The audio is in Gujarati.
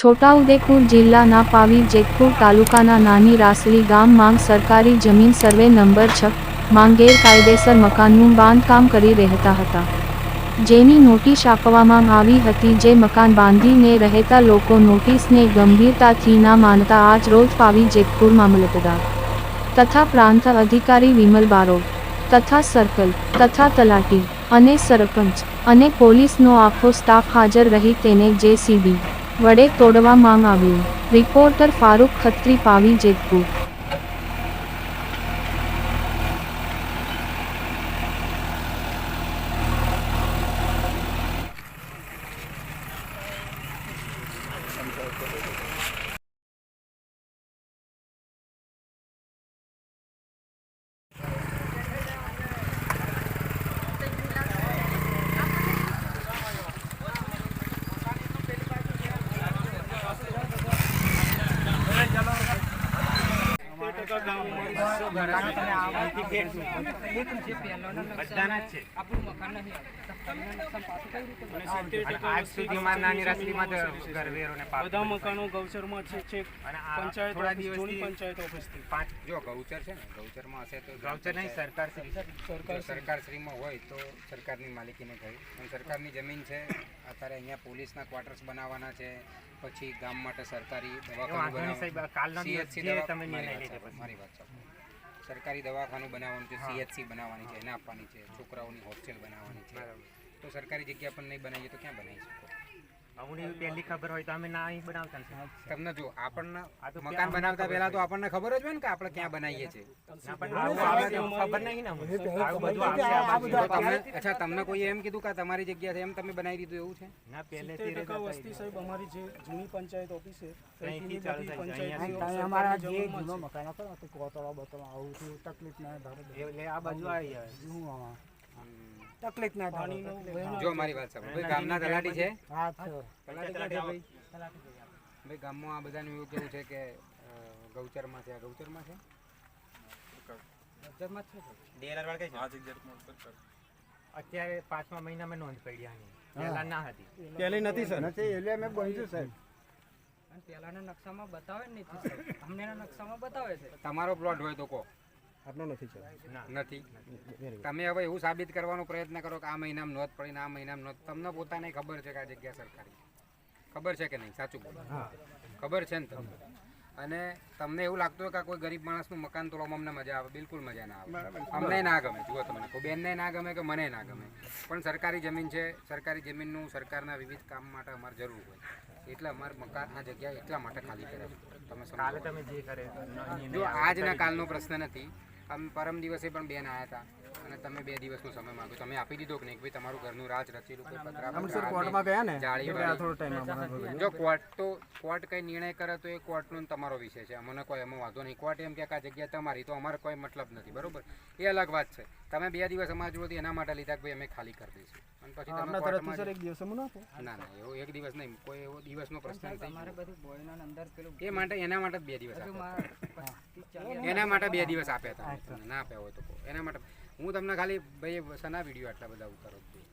છોટાઉદેપુર જિલ્લાના પાવી જેતપુર તાલુકાના નાની રાસલી ગામમાં સરકારી જમીન સર્વે નંબર છ માં ગેરકાયદેસર મકાનનું બાંધકામ કરી રહેતા હતા. જેની નોટિસ આપવામાં આવી હતી જે મકાન બાંધીને રહેતા લોકો નોટિસને ગંભીરતાથી ના માનતા આજ રોજ પાવી જેતપુર મામલતદાર તથા પ્રાંત અધિકારી વિમલ બારોટ, તથા સર્કલ, તથા તલાટી અને સરપંચ અને પોલીસનો આખો સ્ટાફ હાજર રહી તેને જેસીબી વડે તોડવા માંગ આવ્યું રિપોર્ટર ફારૂક ખત્રી પાવી જેતપુર બધાના જ છે અને આજ સુધીમાં નાની રાસલીમાં જ ઘરવેરો ને પાક સરકાર સરકાર સરકારશ્રીમાં હોય તો સરકારની માલિકીને કહ્યું પણ સરકારની જમીન છે અત્યારે અહીંયા પોલીસના ક્વાર્ટર્સ બનાવવાના છે પછી. ગામ માટે સરકારી દવાખાનું બનાવવાનું મારી વાત છે મારી વાત સાંભળો. સરકારી દવાખાનું બનાવવાનું છે સીએચસી બનાવવાની છે એને આપવાની છે છોકરાઓની હોસ્ટેલ બનાવવાની છે. તો સરકારી જગ્યા પણ નહીં બનાવીએ તો ક્યાં બનાવી શકો અમને પહેલી ખબર હોય તો અમે ના અહીં બનાવતા ને તમને જો આપણને મકાન બનાવતા પહેલા તો આપણને ખબર જ હોય ને કે આપણે ક્યાં બનાવીએ છીએ. ખબર નહીં ને અચ્છા તમને કોઈ એમ કીધું કે તમારી જગ્યા છે એમ તમે બનાવી દીધું એવું છે? ના પહેલેથી ટકા વસ્તી સાહેબ અમારી જે જૂની પંચાયત ઓફિસ છે ત્યાંથી ચાલુ થાય છે. પંચાયતીઓ અહીંયાથી અમારા જે જૂનો છે. મકાનો ખરો તે કોતરો આવું તકલીફ ના એટલે આ બાજુ આવી જાય શું? તકલીફ ના થાય. જો મારી વાત સાંભળો. ભાઈ ગામના તલાટી છે? હા છે. તલાટી ભાઈ. ભાઈ ગામમાં આ બધાનું એવું કેવું છે કે ગૌચરમાં છે. આ ગૌચરમાં છે? અત્યારે પાંચમા મહિનામાં નોંધ પડી આની. પહેલા ના હતી. પહેલી નથી સર. નથી એટલે મેં બંધ્યું સાહેબ અને પહેલાના નકશામાં બતાવે નહીં નથી સાહેબ નકશામાં બતાવે છે. તમારો પ્લોટ હોય તો કહો. આટલો નથી સર નથી. તમે હવે એવું સાબિત કરવાનો પ્રયત્ન કરો કે આ મહિનામાં નોંધ પડી ને આ મહિનામાં નોંધ. તમને પોતાને ખબર છે કે આ જગ્યા સરકારી ખબર છે કે નહીં? સાચું બોલો. ખબર છે ને તમને? અને તમને એવું લાગતું હોય કે કોઈ ગરીબ માણસનું મકાન તોડવામાં અમને મજા આવે. બિલકુલ મજા ના આવે. અમને ના ગમે. જુઓ તમને કોઈ બેનને ના ગમે કે મને ના ગમે. પણ સરકારી જમીન છે. સરકારી જમીનનું સરકારના વિવિધ કામ માટે અમારે જરૂર હોય. એટલે અમારે મકાન આ જગ્યા એટલા માટે ખાલી કરે છે. તમે કાલે તમે જે કરે જો આજના કાલનો પ્રશ્ન નથી. આમ પરમ દિવસે પણ બેન આવ્યા હતા અને તમે બે દિવસનો સમય માંગો તમે આપી દીધો કે નહીં ભાઈ તમારું ઘરનું રાજ રચેલું કોઈ પતરા કોર્ટમાં ગયા ને? જાળી જો કોર્ટ તો કોર્ટ કઈ નિર્ણય કરે તો એ કોર્ટનો ને તમારો વિષય છે. અમને કોઈ એમાં વાંધો નહીં. કોર્ટ એમ કે આ જગ્યા તમારી તો અમારે કોઈ મતલબ નથી. બરોબર? એ અલગ વાત છે. તમે બે દિવસ અમારા જોડેથી એના માટે લીધા કે ભાઈ અમે ખાલી કરી દઈશું. અને પછી તમે કોર્ટમાં સર એક દિવસ ના ના એવો એક દિવસ નહીં. કોઈ એવો દિવસનો પ્રશ્ન નથી. મારે બધું બોયના અંદર પેલું એ માટે એના માટે બે દિવસ એના માટે બે દિવસ આપ્યા હતા. ના આપ્યા હોય તો એના માટે હું તમને ખાલી ભાઈ સના વીડિયો આટલા બધા ઉતારો છું.